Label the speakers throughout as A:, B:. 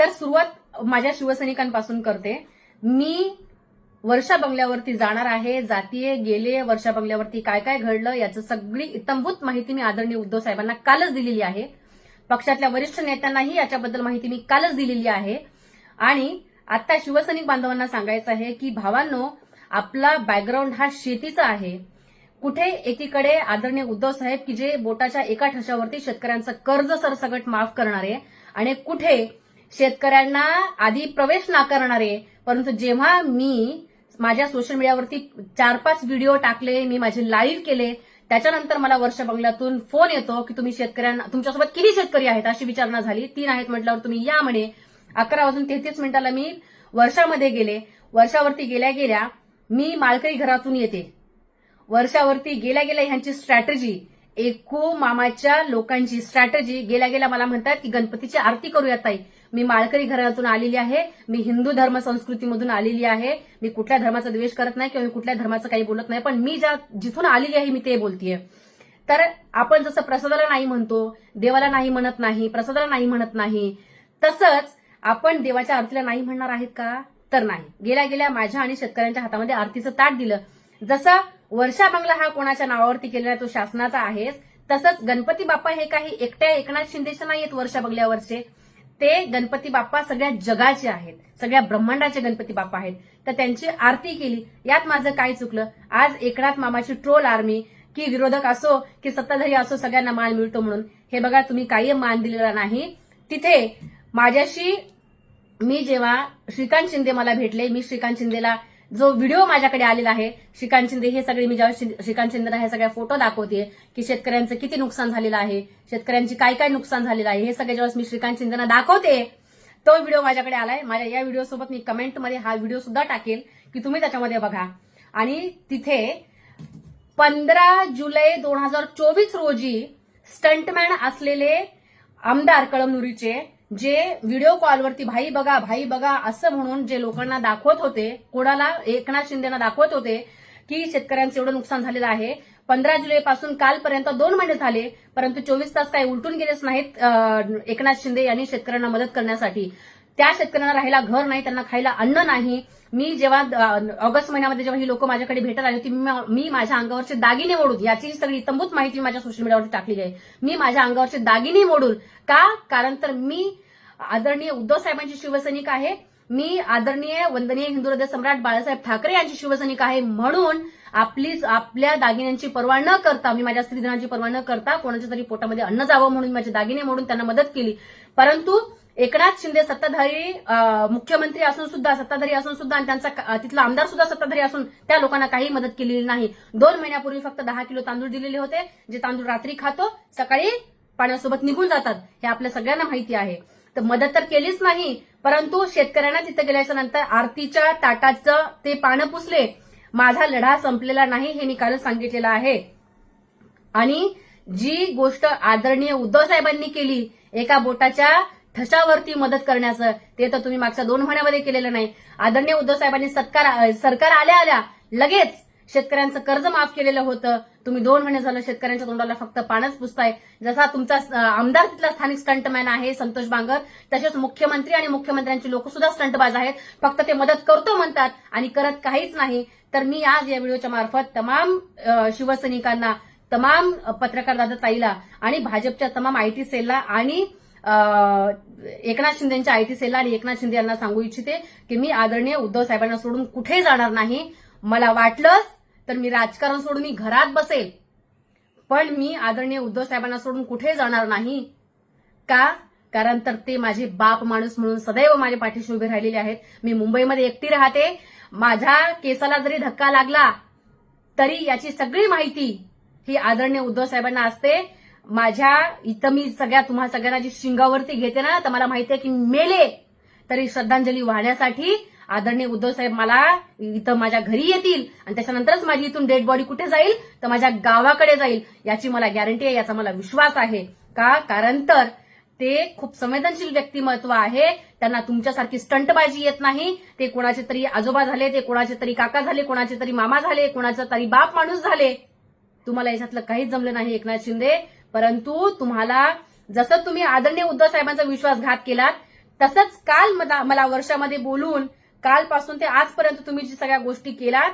A: तर सुरुवात माझ्या शिवसैनिकांपासून करते. मी वर्षा बंगल्यावरती जाणार आहे जातीये गेले वर्षा बंगल्यावरती काय काय घडलं याचं सगळी इतंभूत माहिती मी आदरणीय उद्धव साहेबांना कालच दिलेली आहे. पक्षातल्या वरिष्ठ नेत्यांनाही याच्याबद्दल माहिती मी कालच दिलेली आहे. आणि आता शिवसैनिक बांधवांना सांगायचं आहे की भावांनो आपला बॅकग्राऊंड हा शेतीचा आहे. कुठे एकीकडे आदरणीय उद्धव साहेब की जे बोटाच्या एका ठशावरती शेतकऱ्यांचं कर्ज सरसकट माफ करणारे आणि कुठे शेतकऱ्यांना आधी प्रवेश नाकारणारे परंतु जेव्हा मी माझ्या सोशल मीडियावरती चार पाच व्हिडिओ टाकले मी माझे लाईव्ह केले त्याच्यानंतर मला वर्ष बंगल्यातून फोन येतो की तुम्ही शेतकऱ्यांना तुमच्यासोबत किती शेतकरी आहेत अशी विचारणा झाली. तीन आहेत म्हटल्यावर तुम्ही या म्हणे. अकरा वाजून तेहतीस मिनिटाला मी वर्षामध्ये गेले. वर्षावरती गेल्या गेल्या मी मालकरी घरातून येते. वर्षावरती गेल्या गेल्या ह्यांची स्ट्रॅटेजी एकू मामाच्या लोकांची स्ट्रॅटेजी गेल्या गेल्या मला म्हणतात की गणपतीची आरती करूया ताई. मी माळकरी घरातून आलेली आहे. मी हिंदू धर्म संस्कृतीमधून आलेली आहे. मी कुठल्या धर्माचा द्वेष करत नाही किंवा मी कुठल्या धर्माचं काही बोलत नाही पण मी ज्या जिथून आलेली आहे मी ते बोलतेय. तर आपण जसं प्रसादाला नाही म्हणतो देवाला नाही म्हणत नाही प्रसादाला नाही म्हणत नाही तसंच आपण देवाच्या आरतीला नाही म्हणणार आहेत का? तर नाही. गेल्या गेल्या माझ्या आणि शेतकऱ्यांच्या हातामध्ये आरतीचं ताट दिलं. जसं वर्षा बंगला हा कोणाच्या नावावरती केलेला तो शासनाचा आहेच. तसंच गणपती बाप्पा हे काही एकट्या एकनाथ शिंदेचे नाही आहेत वर्षा बंगल्यावरचे. ते गणपती बाप्पा सगळ्या जगाचे आहेत. सगळ्या ब्रह्मांडाचे गणपती बाप्पा आहेत. तर त्यांची आरती केली. यात माझं काय चुकलं? आज एकनाथ मामाची ट्रोल आर्मी की विरोधक असो की सत्ताधारी असो सगळ्यांना मान मिळतो म्हणून. हे बघा तुम्ही काही मान दिलेला नाही. तिथे माझ्याशी मी जेव्हा श्रीकांत शिंदे मला भेटले मी श्रीकांत शिंदेला जो व्हिडिओ माझ्याकडे आलेला आहे श्रीकांत शिंदे हे सगळे मी ज्यावेळेस श्रीकांत शिंदेला हे सगळ्या फोटो दाखवते की शेतकऱ्यांचं किती नुकसान झालेलं आहे शेतकऱ्यांची काय काय नुकसान झालेलं आहे हे सगळे ज्यावेळेस मी श्रीकांत शिंदेना दाखवते तो व्हिडिओ माझ्याकडे आलाय. माझ्या या व्हिडिओ सोबत मी कमेंटमध्ये हा व्हिडिओ सुद्धा टाकेल की तुम्ही त्याच्यामध्ये बघा. आणि तिथे पंधरा जुलै दोन हजार चोवीस रोजी स्टंटमॅन असलेले आमदार कळमनुरीचे जे व्हिडिओ कॉलवरती भाई बघा भाई बघा असं म्हणून जे लोकांना दाखवत होते कोणाला एकनाथ शिंदेना दाखवत होते की शेतकऱ्यांचं एवढं नुकसान झालेलं आहे. पंधरा जुलै पासून कालपर्यंत दोन महिने झाले परंतु चोवीस तास काही उलटून गेलेच नाहीत एकनाथ शिंदे यांनी शेतकऱ्यांना मदत करण्यासाठी. त्या शेतकऱ्यांना राहायला घर नाही त्यांना खायला अन्न नाही. मी जेव्हा ऑगस्ट महिन्यामध्ये जेव्हा ही लोक माझ्याकडे भेटत आली होती मी- मी माझ्या अंगावरचे दागिने मोडून याची सगळी इतंभूत माहिती माझ्या सोशल मीडियावरती टाकलेली आहे. मी माझ्या अंगावरचे दागिने मोडून का? कारण तर मी आदरणीय उद्धव साहेबांची शिवसैनिक आहे मी आदरणीय वंदनीय हिंदू हृदय सम्राट बाळासाहेब ठाकरे यांची शिवसैनिक आहे म्हणून आपली आपल्या दागिन्यांची पर्वा न करता मी माझ्या स्त्रीधनाची पर्वा न करता कोणाच्या तरी पोटामध्ये अन्न जावं म्हणून माझे दागिने मोडून त्यांना मदत केली. परंतु एकनाथ शिंदे सत्ताधारी मुख्यमंत्री असून सुद्धा सत्ताधारी असून सुद्धा आणि त्यांचा तिथला आमदार सुद्धा सत्ताधारी असून त्या लोकांना काही मदत केलेली नाही. दोन महिन्यापूर्वी फक्त दहा किलो तांदूळ दिलेले होते जे तांदूळ रात्री खातो सकाळी पाण्यासोबत निघून जातात. हे आपल्या सगळ्यांना माहिती आहे. तर मदत तर केलीच नाही परंतु शेतकऱ्यांना तिथे गेल्याच्यानंतर आरतीच्या ताटाचं ते पानं पुसले. माझा लढा संपलेला नाही हे मी कालच सांगितलेलं आहे. आणि जी गोष्ट आदरणीय उद्धव साहेबांनी केली एका बोटाच्या ठशावरती मदत करण्याचं ते तर तुम्ही मागच्या दोन महिन्यामध्ये केलेलं नाही. आदरणीय उद्धव साहेबांनी सत्कार सरकार आल्या आल्या लगेच शेतकऱ्यांचं कर्ज माफ केलेलं होतं. तुम्ही दोन महिने झालं शेतकऱ्यांच्या तोंडाला फक्त पाणच पुसताय. जसा तुमचा आमदार तिथला स्थानिक स्टंटमॅन आहे संतोष बांगर तसेच मुख्यमंत्री आणि मुख्यमंत्र्यांची लोक सुद्धा स्टंटबाज आहेत. फक्त ते मदत करतो म्हणतात आणि करत काहीच नाही. तर मी आज या व्हिडिओच्या मार्फत तमाम शिवसैनिकांना तमाम पत्रकार दादा ताईला आणि भाजपच्या तमाम आयटी सेलला आणि एकनाथ शिंदेच्या आयटी सेलला आणि एकनाथ शिंदे यांना सांगू इच्छिते की मी आदरणीय उद्धव साहेबांना सोडून कुठे जाणार नाही. मला वाटलंच तर मी राजकारण सोडून मी घरात बसेल. पण मी आदरणीय उद्धव साहेबांना सोडून कुठे जाणार नाही. का? कारण तर ते माझे बाप माणूस म्हणून सदैव माझ्या पाठीशी उभे राहिलेले आहेत. मी मुंबईमध्ये एकटी राहते. माझ्या केसाला जरी धक्का लागला तरी याची सगळी माहिती ही आदरणीय उद्धव साहेबांना असते. माझ्या इथं मी सगळ्या तुम्हा सगळ्यांना जी शिंगावरती घेते ना तर मला माहिती आहे की मेले. तरी श्रद्धांजली वाहण्यासाठी आदरणीय उद्धव साहेब मला इथं माझ्या घरी येतील. आणि त्याच्यानंतरच माझी इथून डेड बॉडी कुठे जाईल? तर माझ्या गावाकडे जाईल. याची मला गॅरंटी आहे याचा मला विश्वास आहे. का? कारण तर ते खूप संवेदनशील व्यक्तिमत्व आहे. त्यांना तुमच्यासारखी स्टंटबाजी येत नाही. ते कोणाचे तरी आजोबा झाले ते कोणाचे तरी काका झाले कोणाचे तरी मामा झाले कोणाचा तरी बाप माणूस झाले. तुम्हाला याच्यातलं काहीच जमलं नाही एकनाथ शिंदे. परंतु तुम्हाला जसं तुम्ही आदरणीय उद्धव साहेबांचा विश्वासघात केलात तसंच काल मला मला वर्षामध्ये बोलून कालपासून ते आजपर्यंत तुम्ही जी सगळ्या गोष्टी केलात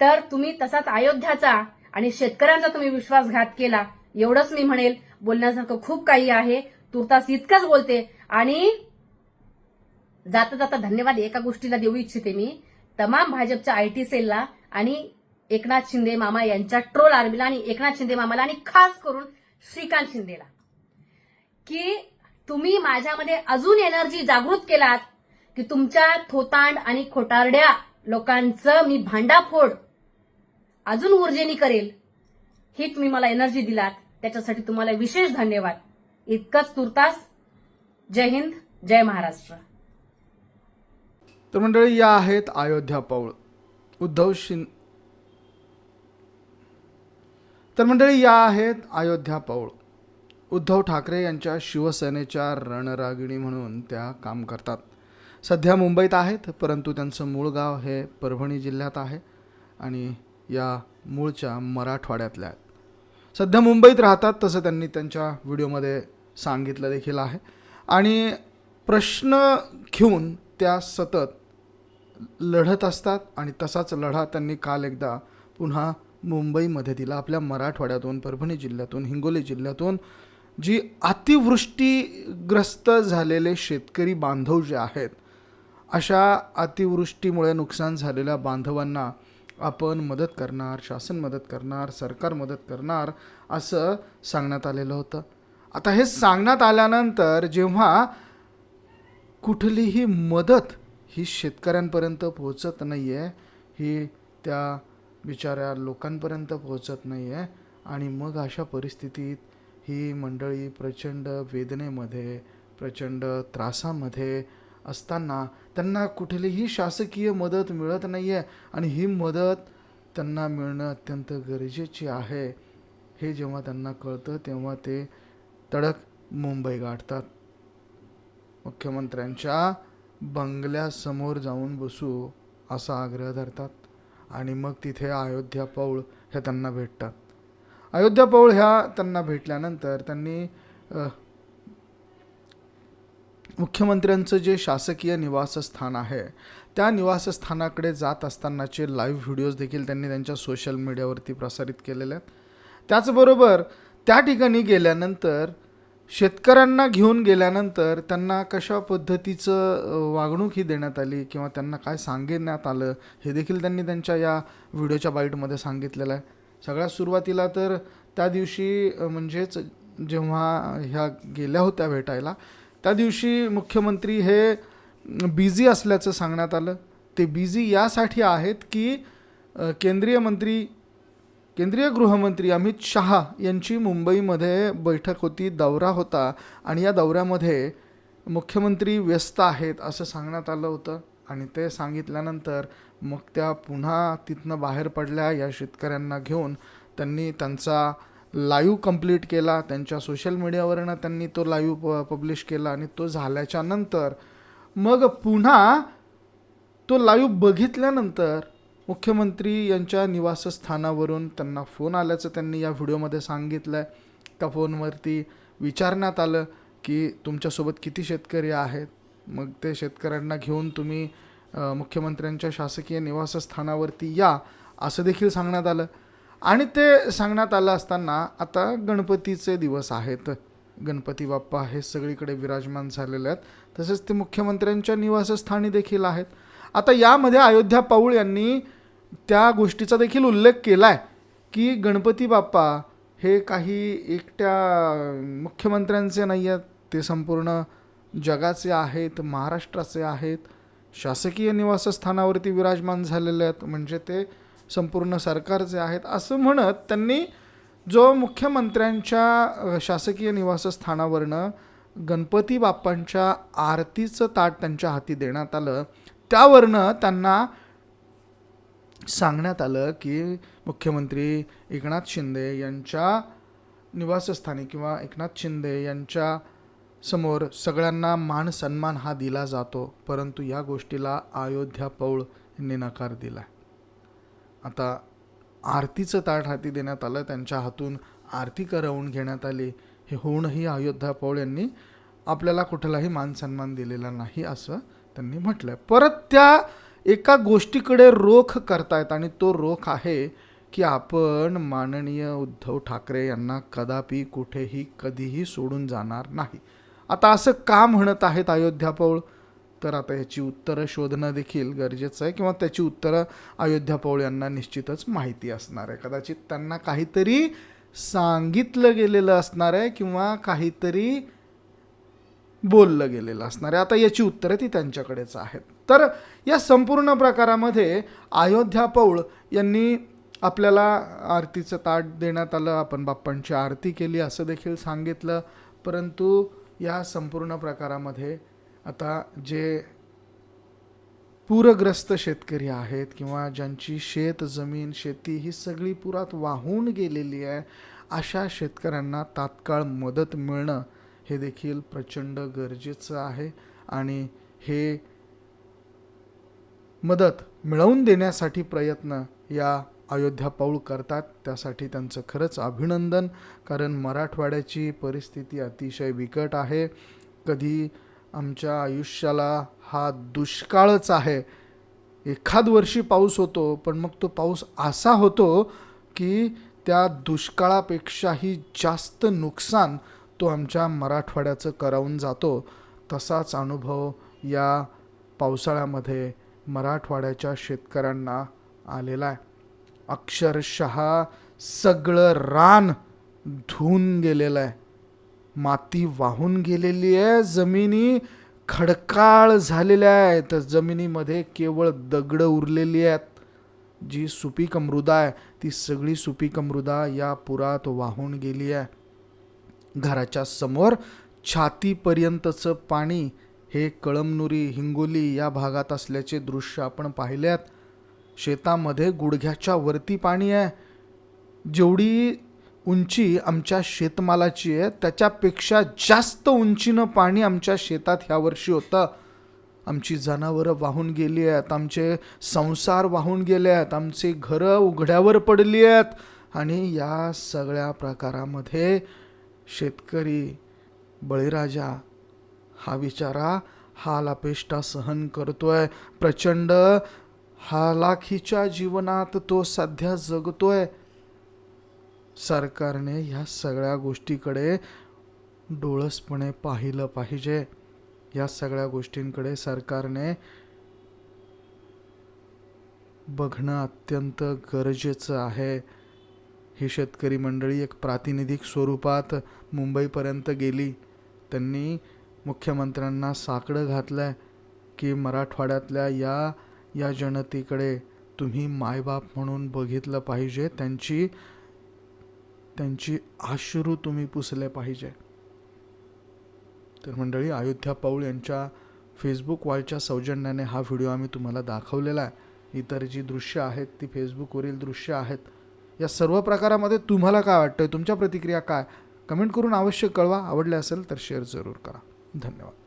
A: तर तुम्ही तसाच अयोध्याचा आणि शेतकऱ्यांचा तुम्ही विश्वासघात केला. एवढंच मी म्हणेल बोलण्यासारखं खूप काही आहे. तुर्तास इतकंच बोलते आणि जाता जाता धन्यवाद एका गोष्टीला देऊ इच्छिते मी. तमाम भाजपच्या आयटी सेलला आणि एकनाथ शिंदे मामा यांच्या ट्रोल आर्मीला आणि एकनाथ शिंदे मामाला आणि खास करून श्रीकांत शिंदेला. की तुम्ही माझ्यामध्ये अजून एनर्जी जागृत केलात की तुमच्या थोतांड आणि खोटारड्या लोकांचं मी भांडाफोड अजून ऊर्जेनी करेल ही तुम्ही मला एनर्जी दिलात. त्याच्यासाठी तुम्हाला विशेष धन्यवाद. इतकंच तुर्तास जय हिंद जय महाराष्ट्र.
B: तर मंडळी या आहेत अयोध्या पौळ उद्धव शिं तर मंडळी या आहेत अयोध्या पौळ उद्धव ठाकरे यांच्या शिवसेनेच्या रणरागिणी म्हणून त्या काम करतात. सध्या मुंबईत आहेत परंतु त्यांचं मूळ गाव हे परभणी जिल्ह्यात आहे आणि या मूळच्या मराठवाड्यातल्या आहेत. सध्या मुंबईत राहतात तसं त्यांनी त्यांच्या व्हिडिओमध्ये सांगितलं देखील आहे. आणि प्रश्न घेऊन त्या सतत लढत असतात आणि तसाच लढा त्यांनी काल एकदा पुन्हा मुंबईमध्ये दिला आपल्या मराठवाड्यातून परभणी जिल्ह्यातून हिंगोली जिल्ह्यातून जी अतिवृष्टीग्रस्त झालेले शेतकरी बांधव जे आहेत अशा अतिवृष्टीमुळे नुकसान झालेल्या बांधवांना आपण मदत करणार शासन मदत करणार सरकार मदत करणार असं सांगण्यात आलेलं होतं. आता हे सांगण्यात आल्यानंतर जेव्हा कुठलीही मदत ही शेतकऱ्यांपर्यंत पोहोचत नाही आहे ही त्या बिचाऱ्या लोकांपर्यंत पोहोचत नाही आहे आणि मग अशा परिस्थितीत ही मंडळी प्रचंड वेदनेमध्ये प्रचंड त्रासामध्ये असताना त्यांना कुठलीही शासकीय मदत मिळत नाही आहे आणि ही मदत त्यांना मिळणं अत्यंत गरजेची आहे. हे जेव्हा त्यांना कळतं तेव्हा ते तडक मुंबई गाठतात. मुख्यमंत्र्यांच्या बंगल्यासमोर जाऊन बसू असा आग्रह धरतात. आणि मग तिथे अयोध्या पौळ हे त्यांना भेटतात अयोध्या पौळ ह्या त्यांना भेटल्यानंतर त्यांनी मुख्यमंत्र्यांचं जे शासकीय निवासस्थान आहे त्या निवासस्थानाकडे जात असतानाचे लाईव्ह व्हिडिओज देखील त्यांनी त्यांच्या सोशल मीडियावरती प्रसारित केलेले आहेत. त्याचबरोबर त्या ठिकाणी गेल्यानंतर शेतकऱ्यांना घेऊन गेल्यानंतर त्यांना कशा पद्धतीचं वागणूक ही देण्यात आली किंवा त्यांना काय सांगण्यात आलं हे देखील त्यांनी त्यांच्या या व्हिडिओच्या बाईटमध्ये सांगितलेलं आहे. सगळ्यात सुरुवातीला तर त्या दिवशी म्हणजेच जेव्हा ह्या गेल्या होत्या भेटायला त्या दिवशी मुख्यमंत्री हे बिझी असल्याचं सांगण्यात आलं. ते बिझी यासाठी आहेत की केंद्रीय मंत्री केंद्रीय गृहमंत्री अमित शहा यांची मुंबईमध्ये बैठक होती दौरा होता आणि या दौऱ्यामध्ये मुख्यमंत्री व्यस्त आहेत असं सांगण्यात आलं होतं आणि ते सांगितल्यानंतर मग त्या पुन्हा तिथनं बाहेर पडल्या या शेतकऱ्यांना घेऊन. त्यांनी त्यांचा लाईव्ह कंप्लीट केला त्यांच्या सोशल मीडियावरनं त्यांनी तो लाईव्ह प पब्लिश केला आणि तो झाल्याच्यानंतर मग पुन्हा तो लाईव्ह बघितल्यानंतर मुख्यमंत्री यांच्या निवासस्थानावरून त्यांना फोन आल्याचं त्यांनी या व्हिडिओमध्ये सांगितलं आहे त्या फोनवरती विचारण्यात आलं की तुमच्यासोबत किती शेतकरी आहेत? मग ते शेतकऱ्यांना घेऊन तुम्ही मुख्यमंत्र्यांच्या शासकीय निवासस्थानावरती या असं देखील सांगण्यात आलं. आणि ते सांगण्यात आलं असताना आता गणपतीचे दिवस आहेत. गणपती बाप्पा हे सगळीकडे विराजमान झालेले आहेत. तसेच ते मुख्यमंत्र्यांच्या निवासस्थानी देखील आहेत. आता यामध्ये अयोध्या पाऊळ यांनी त्या गोष्टीचा देखील उल्लेख केला आहे की गणपती बाप्पा हे काही एकट्या मुख्यमंत्र्यांचे नाही आहेत. ते संपूर्ण जगाचे आहेत महाराष्ट्राचे आहेत. शासकीय निवासस्थानावरती विराजमान झालेले आहेत. म्हणजे ते संपूर्ण सरकारचे आहेत. असं म्हणत त्यांनी जो मुख्यमंत्र्यांच्या शासकीय निवासस्थानावरनं गणपती बाप्पांच्या आरतीचं ताट त्यांच्या हाती देण्यात आलं त्यावरनं त्यांना सांगण्यात आलं की मुख्यमंत्री एकनाथ शिंदे यांच्या निवासस्थानी किंवा एकनाथ शिंदे यांच्या समोर सगळ्यांना मान सन्मान हा दिला जातो परंतु या गोष्टीला अयोध्या पौळ यांनी नकार दिला आता आरतीचं ताट हाती देण्यात आलं त्यांच्या हातून आरती करवून घेण्यात आली हे होऊनही अयोध्या पौळ यांनी आपल्याला कुठलाही मान सन्मान दिलेला नाही असं त्यांनी म्हटलंय. परत त्या एका गोष्टीकडे रोख करतायत आणि तो रोख आहे की आपण माननीय उद्धव ठाकरे यांना कदापि कुठेही कधीही सोडून जाणार नाही. आता असं का म्हणत आहेत अयोध्या पौळ? तर आता याची उत्तरं शोधणं देखील गरजेचं आहे किंवा त्याची उत्तरं अयोध्या पौळ यांना निश्चितच माहिती असणार आहे. कदाचित त्यांना काहीतरी सांगितलं गेलेलं असणार आहे किंवा काहीतरी बोललं गेलेलं असणार आहे. आता याची उत्तरं ती त्यांच्याकडेच आहेत. तर या संपूर्ण प्रकारामध्ये अयोध्या पौळ यांनी आपल्याला आरतीचं ताट देण्यात आलं. आपण बाप्पांची आरती केली असं देखील सांगितलं. परंतु या संपूर्ण प्रकारामध्ये आता जे पूरग्रस्त शेतकरी आहेत किंवा ज्यांची शेत जमीन शेती ही सगळी पुरात वाहून गेलेली आहे अशा शेतकऱ्यांना तात्काळ मदत मिळणं हे देखील प्रचंड गरजेचं आहे आणि हे मदत मिळवून देण्यासाठी प्रयत्न या अयोध्या पाऊल करतात. त्यासाठी त्यांचं खरंच अभिनंदन कारण मराठवाड्याची परिस्थिती अतिशय बिकट आहे. कधी आमच्या आयुष्याला हा दुष्काळच आहे. एखाद वर्षी पाऊस होतो पण मग तो पाऊस असा होतो की त्या दुष्काळापेक्षाही जास्त नुकसान तो आमच्या मराठवाड्याचं करावून जातो तसाच अनुभव या पावसाळ्यामध्ये मराठवाड्याच्या शेतकऱ्यांना आलेला आहे. अक्षरशः सगळं रान धुवून गेलेलं आहे. माती वाहून गेलेली आहे जमिनी खडकाळ झालेल्या आहेत. जमिनीमध्ये केवळ दगडं उरलेली आहेत. जी सुपीक मृदा आहे ती सगळी सुपीक मृदा या पुरात वाहून गेली आहे. घराच्या समोर छातीपर्यंतचं पाणी हे कळमनुरी हिंगोली या भागात असल्याचे दृश्य आपण पाहिल्यात. शेतामध्ये गुडघ्याच्या वरती पाणी आहे. जेवढी उंची आमच्या शेतमालाची आहे त्याच्यापेक्षा जास्त उंचीनं पाणी आमच्या शेतात ह्या वर्षी होतं. आमची जनावरं वाहून गेली आहेत आमचे संसार वाहून गेले आहेत आमचे घरं उघड्यावर पडली आहेत. आणि या सगळ्या प्रकारामध्ये शेतकरी बळीराजा हा विचारा हा लपेष्टा सहन करतोय. प्रचंड हालाखीच्या जीवनात तो सध्या जगतोय. सरकारने ह्या सगळ्या गोष्टीकडे डोळसपणे पाहिलं पाहिजे. या सगळ्या गोष्टींकडे सरकारने बघणं अत्यंत गरजेचं आहे. ही शेतकरी मंडळी एक प्रातिनिधिक स्वरूपात मुंबईपर्यंत गेली. त्यांनी मुख्यमंत्र्यांना साकडं घातलं की मराठवाड्यातल्या या या जनतेकडे तुम्ही मायबाप म्हणून बघितलं पाहिजे. त्यांची त्यांची आश्रू तुम्ही पुसले पाहिजे. तर मंडळी अयोध्या पौळ यांच्या फेसबुक वॉलच्या सौजन्याने हा व्हिडिओ आम्ही तुम्हाला दाखवलेला आहे. इतर जी दृश्य आहेत ती फेसबुकवरील दृश्य आहेत या सर्व प्रकारामध्ये तुम्हाला काय वाटतं तुमच्या प्रतिक्रिया काय? कमेंट करून अवश्य कळवा. आवडले असेल तर शेअर जरूर करा. धन्यवाद.